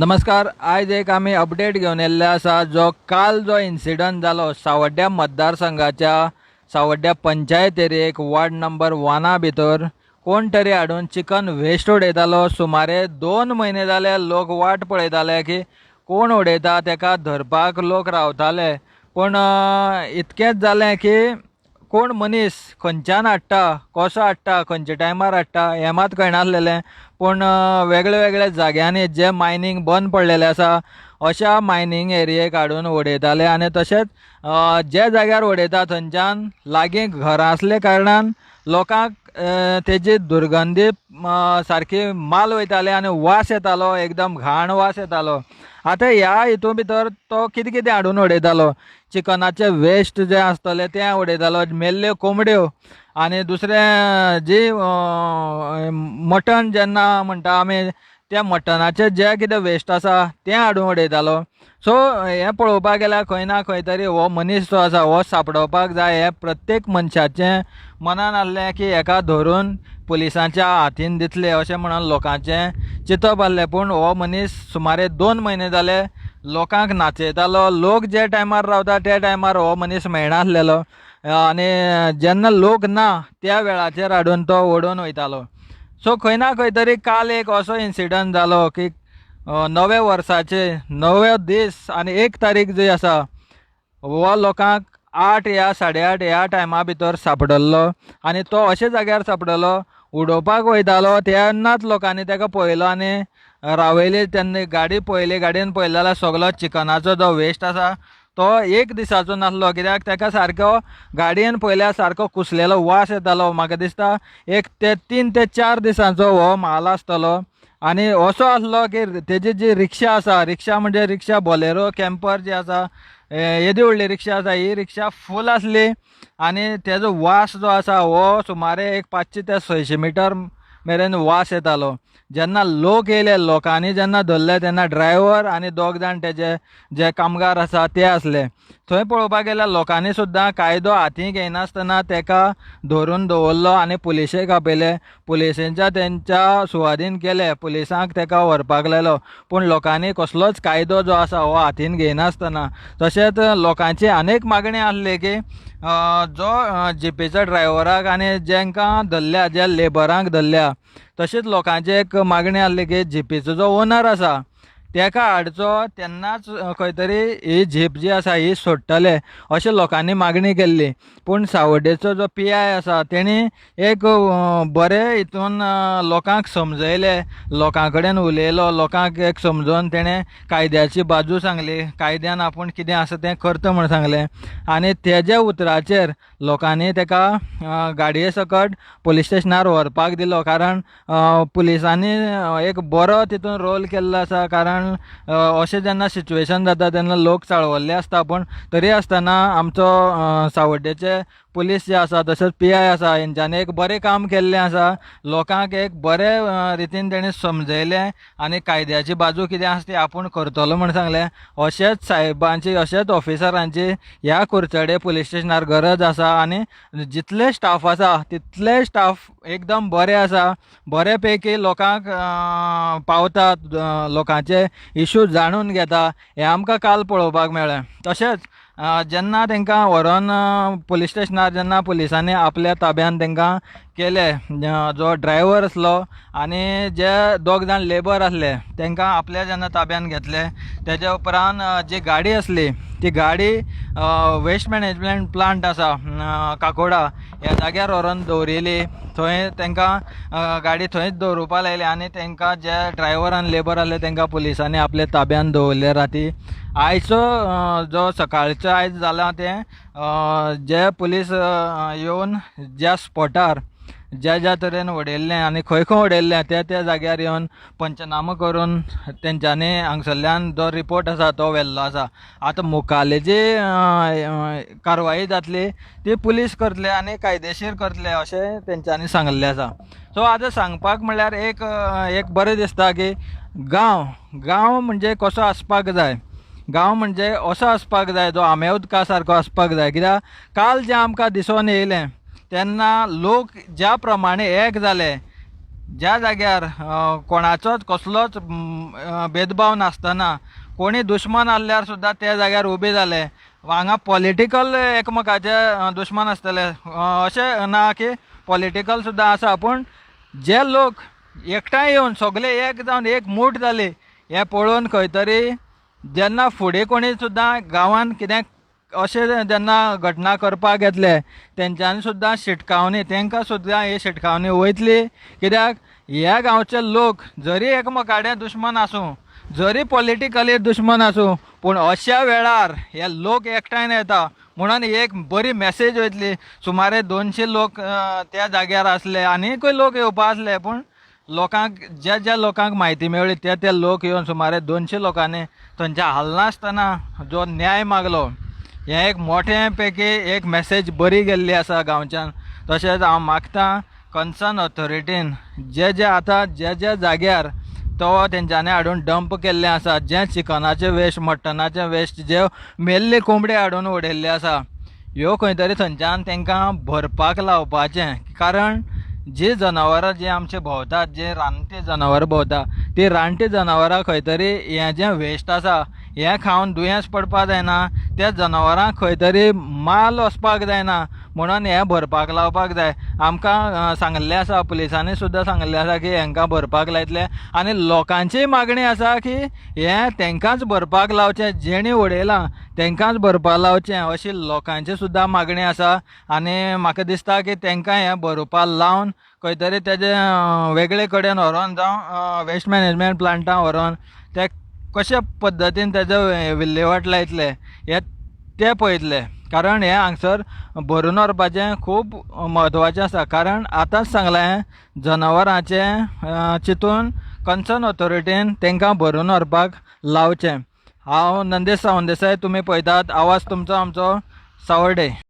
नमस्कार आयज एक आमी अपडेट घेवन येल्ले आसा जो काल जो इन्सिडंट जालो सावड्ड्या मतदारसंघाच्या सावड्ड्या पंचायतेरेक एरियेक वॉर्ड नंबर वना भितर कोण तरी हाडून चिकन वेस्ट उडयतालो सुमारे दोन म्हयने जाले लोक वाट पळयताले की कोण उडयता तेका धरपाक लोक रावताले. पूण इतकेंच जालें की कोण मनीस खंयच्यान हाडटा कसो हाडटा खंयच्या टायमार हाडटा हें मात कळनासलेलें. पूण वेगळ्या वेगळ्या जाग्यांनी जे मायनींग बंद पडलेलें आसा अशा मायनींग एरियेक हाडून उडयताले आनी तशेंच जे जाग्यार उडयता थंयच्यान लागीं घरां आसले कारणान लोकांक तेजी दुर्गंधी सारखे सारकी माल वयताले आनी वास येतालो एकदम घाण वास येतालो आतां ह्या हितून भितर तो कितें कितें हाडून उडयतालो चिकनाचे वेस्ट जे आसतले ते उडयतालो मेल्ल्यो कोंबड्यो आनी दुसरें जी मटण जेन्ना म्हणटा आमी त्या मटणाचे जे कितें वेस्ट आसा तें हाडून उडयतालो. सो हें पळोवपाक गेल्यार खंय ना खंय तरी हो मनीस जो आसा हो सापडोवपाक जाय हें प्रत्येक मनशाचें मनान आसलें की हेका धरून पुलिसांच्या हातीन दितले अशें म्हणून लोकांचें चिंतप आसलें पूण हो मनीस सुमारे दोन म्हयने जाले लोकांक नाचयतालो. लोक जे टायमार रावता त्या टायमार हो मनीस मेळनासलेलो आनी जेन्ना लोक ना त्या वेळाचेर हाडून तो ओडून वयतालो. सो खंय ना खंय तरी काल एक असो इन्सिडंट जालो की नवे वर्साचे नवे दीस आनी एक तारीख जी आसा हो लोकांक आठ या साडे आठ ह्या टायमा भितर सापडल्लो आनी तो अशे जाग्यार सापडलो उडोवपाक वयतालो तेन्नाच लोकांनी ताका पळयलो आनी रावयली तेन्ना गाडी पळयली गाडयेन पळयलें जाल्यार सगलो चिकनाचो जो वेस्ट आसा तो एक दिसाचो नासलो. कित्याक ताका सारको गाडयेन पळयल्यार सारको कुसलेलो वास येतालो. म्हाका दिसता एक ते तीन ते चार दिसांचो हो म्हाल आसतलो. आनी असो आसलो की तेजी जी रिक्षा आसा रिक्षा म्हणजे रिक्षा बोलेरो कॅम्पर जी आसा येदी व्हडली रिक्षा आसा ही रिक्षा फूल आसली. आनी तेजो वास जो आसा हो सुमारे एक पांचशे ते सयशे मिटर मेरेन वास येतालो. जेन्ना लोक येयले लोकांनी जेन्ना धरले तेन्ना ड्रायव्हर आनी दोग जाण तेजे जे कामगार आसा ते आसले थंय पळोवपाक गेल्यार लोकांनी सुद्दां कायदो हाती घेयनासतना तेका धरून दवरलो आनी पुलिशेक आपयले पुलिसेच्या तेंच्या सुवादीन केले. पुलिसांक तेका व्हरपाक लायलो. पूण लोकांनी कसलोच कायदो जो आसा हो हातीन घेयनासतना तशेंच लोकांची अनेक मागणी आसली की जो जिपेच्या ड्रायव्हराक आनी जेंकां धरल्या ज्या लेबरांक धरल्या तशेंच लोकांचे एक मागणी आसली की जिपेचो जो ओनर आसा तेका हाडचो तेन्नाच खंय तरी ही झेप जी आसा ही सोडटले अशें लोकांनी मागणी केल्ली. पूण सावड्डेचो जो पी आय आसा तेणी एक बरें बरे हितून लोकांक समजयले. लोकां कडेन उलयलो लोकांक एक समजोवन तेणें कायद्याची बाजू सांगली. कायद्यान आपूण कितें आसा तें करता म्हण सांगलें. आनी तेज्या उतराचेर लोकांनी तेका गाडये सकट पुलीस स्टेशनार व्हरपाक दिलो. कारण पुलिसांनी एक बरो तितून रोल केल्लो आसा. कारण अ, अशें जेन्ना सिच्युएशन जाता तेन्ना लोक चाळवल्ले आसता पूण तरी आसतना आमचो सावड्डेचे पुलीस जे आसा तशेंच पी आय आसा हेंच्यांनी एक बरें काम केल्लें आसा लोकांक एक बरे रितीन तेणी समजयलें आनी कायद्याची बाजू कितें आसा ती आपूण करतलो म्हण सांगलें. अशेंच साहेबांची अशेंच ऑफिसरांची ह्या कुरचडे पुलीस स्टेशनार गरज आसा आनी जितले स्टाफ आसा तितले स्टाफ एकदम बरे आसा बरे पैकी लोकांक पावतात लोकांचे इशू जाणून घेता. हें आमकां काल पळोवपाक मेळ्ळें. तशेंच जेन्ना तांकां व्हरोन पुलीस स्टेशनार जेन्ना पुलिसांनी आपल्या ताब्यान तांकां केले जो ड्रायव्हर आसलो आनी जे दोग जाण लेबर आसले तांकां आपल्या जेन्ना ताब्यान घेतले तेज्या उपरांत जी गाडी आसली ती गाडी वेस्ट मॅनेजमेंट प्लांट आसा काकोडा ह्या जाग्यार व्हरोन दवरिली थंय तांकां गाडी थंयच दवरुपा लायली आनी तांकां जे ड्रायव्हर आनी लेबर आसले तांकां पुलिसांनी आपल्या ताब्यान दवरले राती. आयचो जो सकाळचो आयज जाला तें जे पुलीस येवन ज्या स्पॉटार ज्या ज्या तरेन उडयल्लें आनी खंय खंय उडयल्लें त्या त्या जाग्यार येवन पंचनामो करून तेंच्यांनी हांगसरल्यान जो रिपोर्ट आसा तो व्हेल्लो आसा आतां मुखाल्ले जी कारवाई जातली ती पुलीस करतले आनी कायदेशीर करतले अशें तेंच्यांनी सांगल्लें आसा सो आतां सांगपाक म्हणल्यार एक एक बरें दिसता की गांव गांव म्हणजे कसो आसपाक जाय? गांव म्हणजे असो आसपाक जाय जो आमे उदका सारको आसपाक जाय. कित्याक? काल जें आमकां दिसून येयलें तेन्ना लोक ज्या प्रमाणे एक जाले ज्या जाग्यार कोणाचोच कसलोच भेदभाव नासतना कोणी दुश्मन आसल्यार सुद्दां त्या जाग्यार उबे जाले हांगा पॉलिटिकल एकमेकाचे दुश्मन आसतले अशें ना की पॉलिटिकल सुद्दां आसा पूण जे लोक एकठांय येवन सगळे एक जावन एक मूठ जाले हें पळोवन खंय तरी जेन्ना फुडें कोणी सुद्दां गांवांत कितें अशें जेन्ना घटना करपाक येतले तेंच्यांनी सुद्दां शिटकावणी तेंकां सुद्दां ही शिटकावणी वयतली कित्याक? ह्या गांवचे लोक जरी एकमेकाडे दुश्मन आसूं जरी पॉलिटिकली दुश्मन आसूं पूण अशा वेळार हे लोक एकठांय येता म्हणून एक बरी मॅसेज वयतली सुमारे दोनशे लोक त्या जाग्यार आसले आनीकूय लोक येवपा आसले पूण लोकांक ज्या ज्या लोकांक म्हायती मेळ्ळी ते ते लोक येवन सुमारे दोनशे लोकांनी थंयच्या हालनासतना जो न्याय मागलो. हें एक मोठे पैकी एक मॅसेज बरी गेल्ली आसा गांवच्यान. तशेंच हांव मागतां कन्सर्न ऑथॉरिटीन जे जे आतां जे जे जाग्यार तो तेंच्यांनी हाडून डंप केल्ले आसा. जे चिकनाचे वेस्ट मटनाचे वेस्ट जे मेल्ले कोंबडे हाडून उडयल्ले आसा. ह्यो खंय तरी थंयच्यान तांकां भरपाक लावपाचें. कारण जी जनावरां जी आमचे भोंवतात जे रानटी जनावरां भोंवतात ती रानटी जनावरां खंय तरी हें जें वेस्ट आसा हें खावन दुयेंस पडपा जायना त्या जनावरांक खंय तरी माल वचपाक जायना म्हणून हें भरपाक लावपाक जाय. आमकां सांगिल्लें सांगल्लें आसा पुलिसांनी सुद्दां सांगल्लें आसा की हांकां भरपाक लायतले. आनी लोकांची मागणी आसा की हें तांकांच भरपाक लावचें जेणी उडयलां तांकांच भरपाक लावचें अशी लोकांची सुद्दां मागणी आसा. आनी म्हाका दिसता की तांकां हें भरपाक लावन खंय तरी तेजे वेगळे कडेन व्हरोन जावं वेस्ट मॅनेजमेंट प्लांटां व्हरोन ते कशा पद्दतीन तेजो विल्लेवाट लायतले हे ते पळयतले कारण हें हांगसर भरून व्हरपाचें खूब म्हत्वाचें आसा कारण आतांच सांगलें जनावरांचें चिंतून कन्सर्न ऑथॉरिटीन तांकां भरून व्हरपाक लावचें. हांव नंदेश सावंतदेसाय तुमी पळयतात. आवाज तुमचो आमचो. सावर्डे